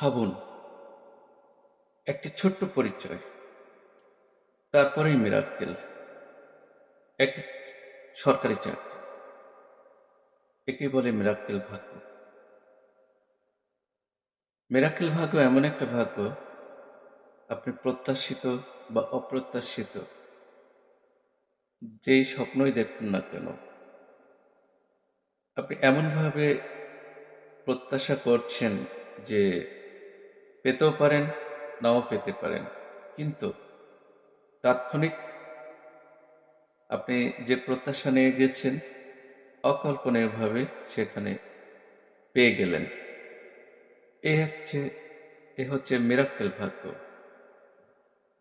ভাবুন, একটি ছোট্ট পরিচয়, তারপরেই মিরাক্কেল, একটি সরকারি চাকরি। একে বলে মিরাক্কেল ভাগ্য। মিরাক্কেল ভাগ্য এমন একটা ভাগ্য, আপনি প্রত্যাশিত বা অপ্রত্যাশিত, যেই স্বপ্নই দেখুন না কেন, আপনি এমনভাবে প্রত্যাশা করছেন যে পেতেও পারেন, নাও পেতে পারেন। কিন্তু তাৎক্ষণিক আপনি যে প্রত্যাশা নিয়ে গেছেন, অকল্পনীয়ভাবে সেখানে পেয়ে গেলেন। এ হচ্ছে এ হচ্ছে মিরাক্কেল ভাগ্য।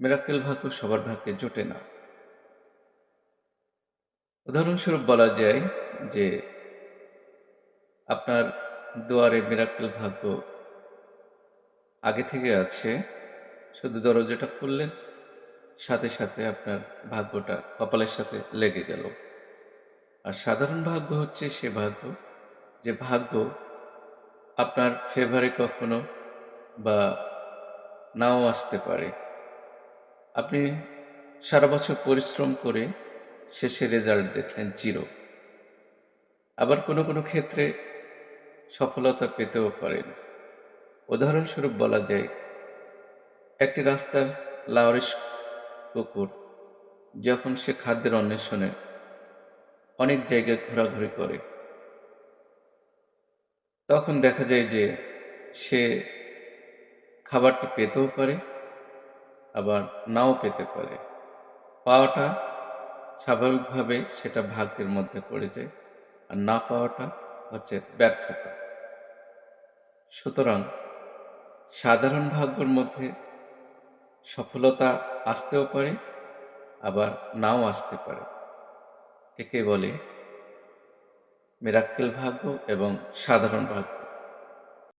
মিরাক্কেল ভাগ্য সবার ভাগ্যে জোটে না। উদাহরণস্বরূপ বলা যায় যে আপনার দুয়ারে মিরাক্কেল ভাগ্য আগে থেকে আছে। শুধু দরজাটা খুললেন, সাথে সাথে আপনার ভাগ্যটা কপালের সাথে লেগে গেল। আর সাধারণ ভাগ্য হচ্ছে সে ভাগ্য, যে ভাগ্য আপনার ফেভারে কখনো বা নাও আসতে পারে। আপনি সারা বছর পরিশ্রম করে শেষে রেজাল্ট দেখলেন জিরো আবার কোনো কোনো ক্ষেত্রে সফলতা পেতেও পারেন। উদাহরণস্বরূপ বলা যায়, একটি রাস্তার লাওরিশ কুকুর যখন সে খাদ্যের অন্বেষণে অনেক জায়গায় ঘোরাঘুরি করে, তখন দেখা যায় যে সে খাবারটি পেতেও পারে, আবার নাও পেতে পারে। পাওয়াটা স্বাভাবিকভাবে সেটা ভাগ্যের মধ্যে পড়ে যায়, আর না পাওয়াটা হচ্ছে ব্যর্থতা। সুতরাং সাধারণ ভাগ্যর মধ্যে সফলতা আসতেও পারে, আবার নাও আসতে পারে। একে বলে মেরাক্কেল ভাগ্য এবং সাধারণ ভাগ্য।